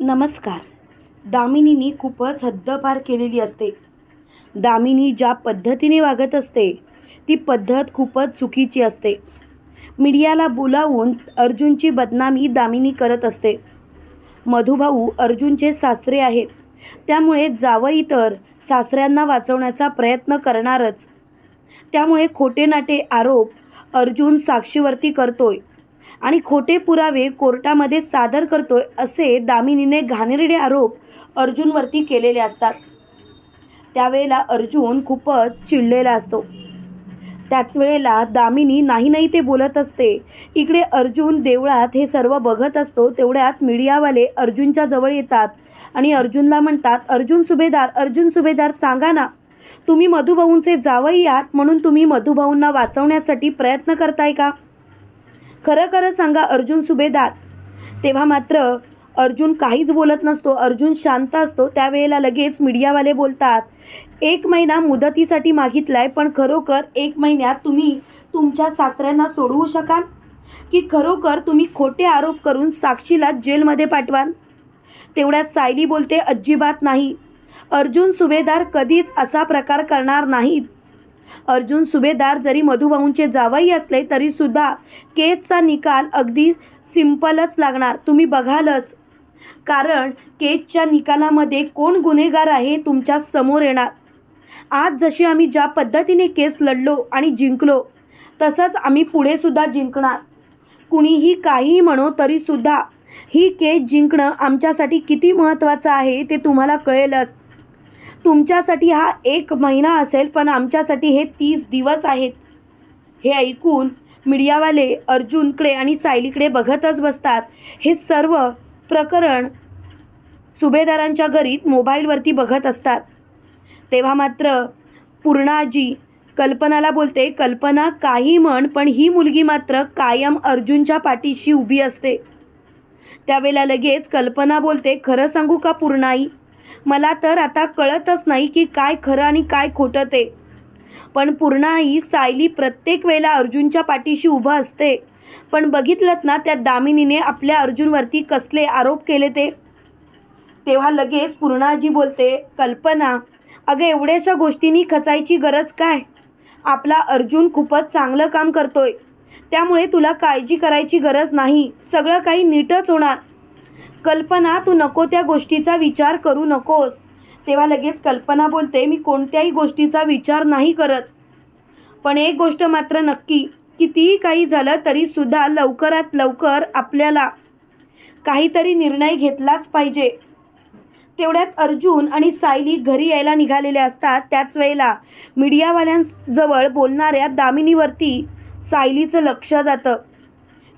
नमस्कार. दामिनीनी खूपच हद्दपार केलेली असते. दामिनी ज्या पद्धतीने वागत असते ती पद्धत खूपच चुकीची असते. मीडियाला बोलावून अर्जुनची बदनामी दामिनी करत असते. मधुभाऊ अर्जुनचे सासरे आहेत. त्यामुळे जावई तर सासऱ्यांना वाचवण्याचा प्रयत्न करणारच. त्यामुळे खोटेनाटे आरोप अर्जुन साक्षीवरती करतोय. आणि खोटे पुरावे कोर्टामध्ये सादर करतोय असे दामिनीने घाणेरडे आरोप अर्जुनवरती केलेले असतात. त्यावेळेला अर्जुन खूपच चिडलेला असतो. त्याच वेळेला दामिनी नाही नाही ते बोलत असते. इकडे अर्जुन देवळात हे सर्व बघत असतो तेवढ्यात मीडियावाले अर्जुनच्या जवळ येतात आणि अर्जुनला म्हणतात अर्जुन सुभेदार अर्जुन सुभेदार सांगा ना तुम्ही मधुभाऊंचे जावई आहात म्हणून तुम्ही मधुभाऊंना वाचवण्यासाठी प्रयत्न करताय का? खरं खरं सांगा अर्जुन सुभेदार. तेव्हा मात्र अर्जुन काहीच बोलत नसतो. अर्जुन शांत असतो. त्यावेळेला लगेच मीडियावाले बोलतात एक महिना मुदतीसाठी मागितलाय पण खरोखर एक महिन्यात तुम्ही तुमच्या सासऱ्यांना सोडवू शकाल? की खरोखर तुम्ही खोटे आरोप करून साक्षीला जेलमध्ये पाठवाल? तेवढ्यात सायली बोलते अजिबात नाही. अर्जुन सुभेदार कधीच असा प्रकार करणार नाहीत. अर्जुन सुभेदार जरी मधुभाऊंचे जावई असले तरीसुद्धा केसचा निकाल अगदी सिम्पलच लागणार. तुम्ही बघालच. कारण केजच्या निकालामध्ये कोण गुन्हेगार आहे तुमच्यासमोर येणार. आज जशी आम्ही ज्या पद्धतीने केस लढलो आणि जिंकलो तसंच आम्ही पुढेसुद्धा जिंकणार. कुणीही काहीही म्हणो तरीसुद्धा ही केस जिंकणं आमच्यासाठी किती महत्त्वाचं आहे ते तुम्हाला कळेलच. तुमच्यासाठी हा एक महिना असेल पण आमच्यासाठी हे तीस दिवस आहेत. हे ऐकून मीडियावाले अर्जुनकडे आणि सायलीकडे बघतच बसतात. हे सर्व प्रकरण सुभेदारांच्या घरीत मोबाईलवरती बघत असतात. तेव्हा मात्र पूर्णाजी कल्पनाला बोलते कल्पना काही म्हण पण ही मुलगी मात्र कायम अर्जुनच्या पाठीशी उभी असते. त्यावेळेला लगेच कल्पना बोलते खरं सांगू का पूर्णाई? मला तर आता कळतच नाही की काय खरं आणि काय खोटं ते. पण पूर्णाई सायली प्रत्येक वेळेला अर्जुनच्या पाठीशी उभं असते. पण बघितलं ना त्या दामिनीने आपल्या अर्जुनवरती कसले आरोप केले ते? तेव्हा लगेच पूर्णाजी बोलते कल्पना अगं एवढ्याशा गोष्टींनी खचायची गरज काय? आपला अर्जुन खूपच चांगलं काम करतोय. त्यामुळे तुला काळजी करायची गरज नाही. सगळं काही नीटच होणार. कल्पना तू नको त्या गोष्टीचा विचार करू नकोस. तेव्हा लगेच कल्पना बोलते मी कोणत्याही गोष्टीचा विचार नाही करत. पण एक गोष्ट मात्र नक्की कितीही काही झालं तरीसुद्धा लवकरात लवकर आपल्याला काहीतरी निर्णय घेतलाच पाहिजे. तेवढ्यात अर्जुन आणि सायली घरी यायला निघालेले असतात. त्याच वेळेला मीडियावाल्यांजवळ बोलणाऱ्या दामिनीवरती सायलीचं लक्ष जातं.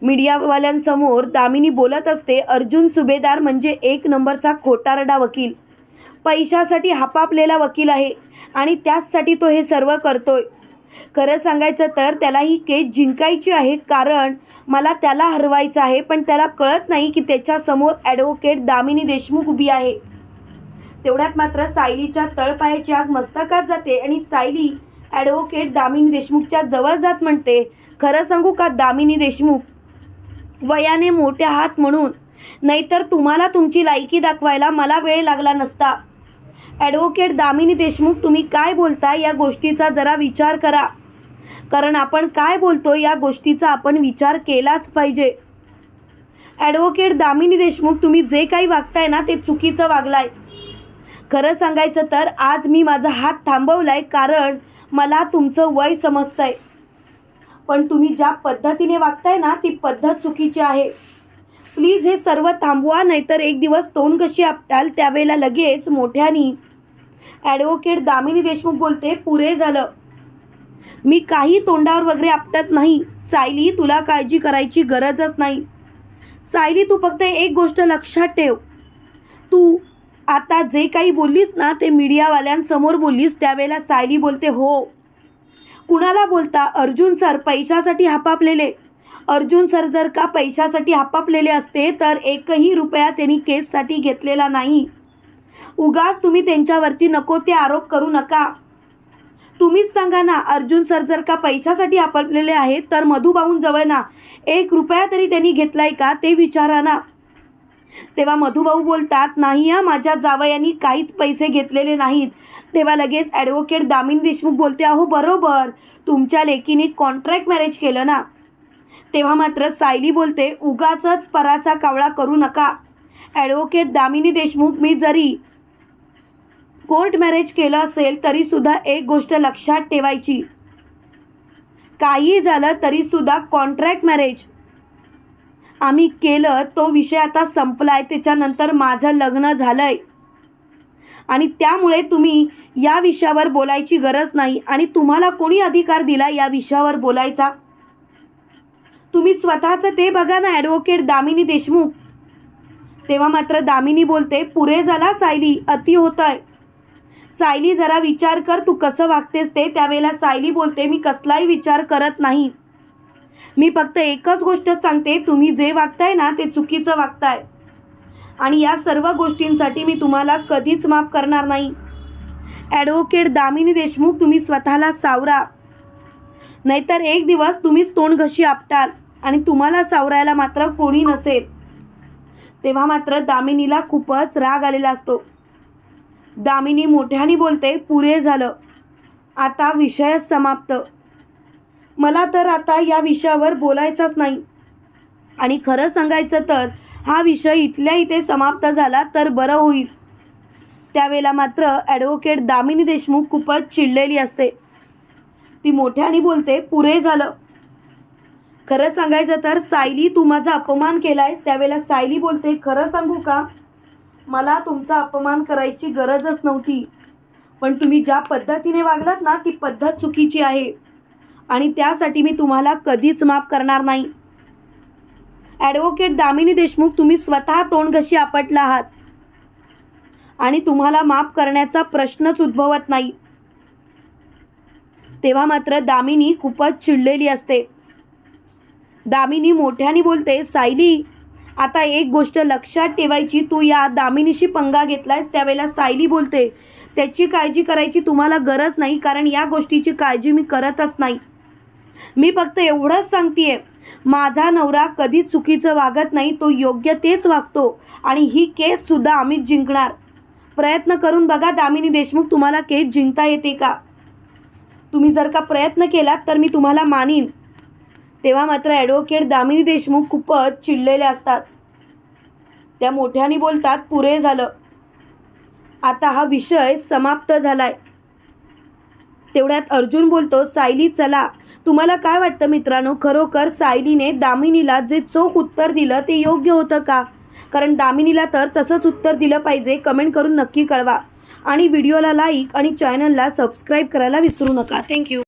मीडियावाल्यांसमोर दामिनी बोलत असते अर्जुन सुभेदार म्हणजे एक नंबरचा खोटारडा वकील. पैशासाठी हापापलेला वकील आहे आणि त्याचसाठी तो हे सर्व करतोय. खरं सांगायचं तर त्याला ही केस जिंकायची आहे कारण मला त्याला हरवायचं आहे पण त्याला कळत नाही की त्याच्यासमोर ॲडव्होकेट दामिनी देशमुख उभी आहे. तेवढ्यात मात्र सायलीच्या तळपायाची आग मस्तकात जाते आणि सायली ॲडव्होकेट दामिनी देशमुखच्या जवळ जात म्हणते खरं सांगू का दामिनी देशमुख? वयाने मोठे आहात म्हणून. नाहीतर तुम्हाला तुमची लायकी दाखवायला मला वेळ लागला नसता. ॲडव्होकेट दामिनी देशमुख तुम्ही काय बोलता या गोष्टीचा जरा विचार करा. कारण आपण काय बोलतो या गोष्टीचा आपण विचार केलाच पाहिजे. ॲडव्होकेट दामिनी देशमुख तुम्ही जे काही वागताय ना ते चुकीचं वागलाय. खरं सांगायचं तर आज मी माझा हात थांबवलाय कारण मला तुमचं वय समजतंय. पण तुम्ही ज्या पद्धतीने वागताय ना ती पद्धत चुकीची आहे. प्लीज हे सर्व थांबवा नाहीतर एक दिवस तोंड कशी आपटाल त्यावेळेला लगेच मोठ्यानी. ॲडव्होकेट दामिनी देशमुख बोलते पुरे झालं. मी काही तोंडावर वगैरे आपटत नाही. सायली तुला काळजी करायची गरजच नाही. सायली तू फक्त एक गोष्ट लक्षात ठेव. तू आता जे काही बोललीस ना ते मीडियावाल्यांसमोर बोललीस त्यावेळेला सायली बोलते हो कुणाला बोलता? अर्जुन सर पैशासाठी हापापलेले. अर्जुन सर जर का पैशासाठी हापापलेले असते तर एकही रुपया त्यांनी केससाठी घेतलेला नाही. उगाच तुम्ही त्यांच्यावरती नको ते आरोप करू नका. तुम्हीच सांगा ना अर्जुन सर जर का पैशासाठी आपलेले आहेत तर मधुभाऊंजवळ ना. एक रुपया तरी त्यांनी घेतलाय का? ते विचारा ना. तेव्हा मधुभाऊ बोलतात नाही हा माझ्या जावयांनी काहीच पैसे घेतलेले नाहीत. तेव्हा लगेच ॲडव्होकेट दामिनी देशमुख बोलते अहो बरोबर तुमच्या लेकीने कॉन्ट्रॅक्ट मॅरेज केलं ना. तेव्हा मात्र सायली बोलते उगाचच पराचा कावळा करू नका. ॲडव्होकेट दामिनी देशमुख मी जरी कोर्ट मॅरेज केलं असेल तरीसुद्धा एक गोष्ट लक्षात ठेवायची. काही झालं तरीसुद्धा कॉन्ट्रॅक्ट मॅरेज आम्ही केलं तो विषय आता संपला आहे त्याच्यानंतर माझं लग्न झालं आहे आणि त्यामुळे तुम्ही या विषयावर बोलायची गरज नाही. आणि तुम्हाला कोणी अधिकार दिला या विषयावर बोलायचा? तुम्ही स्वतःचं ते बघा ना ॲडव्होकेट दामिनी देशमुख. तेव्हा मात्र दामिनी बोलते पुरे झाला सायली अति होतंय. सायली जरा विचार कर तू कसं वागतेस ते. त्यावेळेला सायली बोलते मी कसलाही विचार करत नाही. मी फक्त एकच गोष्ट सांगते तुम्ही जे वागताय ना ते चुकीचं वागताय. आणि या सर्व गोष्टींसाठी मी तुम्हाला कधीच माफ करणार नाही. ॲडव्होकेट दामिनी देशमुख तुम्ही स्वतःला सावरा. नाहीतर एक दिवस तुम्हीच तोंड घशी आपटाल आणि तुम्हाला सावरायला मात्र कोणी नसेल. तेव्हा मात्र दामिनीला खूपच राग आलेला असतो. दामिनी मोठ्याने बोलते पुरे झालं. आता विषयच समाप्त. मला तर आता या विषयावर बोलायचंच नाही. आणि खरं सांगायचं तर हा विषय इथल्या इथे समाप्त झाला तर बरं होईल. त्यावेळेला मात्र ॲडव्होकेट दामिनी देशमुख खूपच चिडलेली असते. ती मोठ्याने बोलते पुरे झालं. खरं सांगायचं तर सायली तू माझा अपमान केलायस. त्यावेळेला सायली बोलते खरं सांगू का? मला तुमचा अपमान करायची गरजच नव्हती. पण तुम्ही ज्या पद्धतीने वागलात ना ती पद्धत चुकीची आहे. आणि त्यासाठी मी तुम्हाला कधीच माफ करणार नाही. ॲडव्होकेट दामिनी देशमुख तुम्ही स्वतः तोंडघशी आपटला आहात. आणि तुम्हाला माफ करण्याचा प्रश्नच उद्भवत नाही. तेव्हा मात्र दामिनी खूपच चिडलेली असते. दामिनी मोठ्याने बोलते सायली आता एक गोष्ट लक्षात ठेवायची. तू या दामिनीशी पंगा घेतलायस त्यावेळेला सायली बोलते त्याची काळजी करायची तुम्हाला गरज नाही कारण या गोष्टीची काळजी मी करतच नाही. मी फक्त एवढंच सांगतेय माझा नवरा कधीच चुकीचं वागत नाही तो योग्य तेच वागतो आणि ही केससुद्धा आम्हीच आम्ही जिंकणार. प्रयत्न करून बघा दामिनी देशमुख तुम्हाला केस जिंकता येते का? तुम्ही जर का प्रयत्न केलात तर मी तुम्हाला मानीन. तेव्हा मात्र ॲडव्होकेट दामिनी देशमुख खूपच चिडलेले असतात. त्या मोठ्याने बोलतात पुरे झालं. आता हा विषय समाप्त झाला आहे तेवढ्यात अर्जुन बोलतो सायली चला. तुम्हाला काय वाटतं मित्रांनो? खरोखर सायलीने दामिनीला जे चोख उत्तर दिलं ते योग्य होतं का? कारण दामिनीला तर तसंच उत्तर दिलं पाहिजे. कमेंट करून नक्की कळवा. आणि व्हिडिओला लाईक आणि चॅनलला सबस्क्राईब करायला विसरू नका. थँक्यू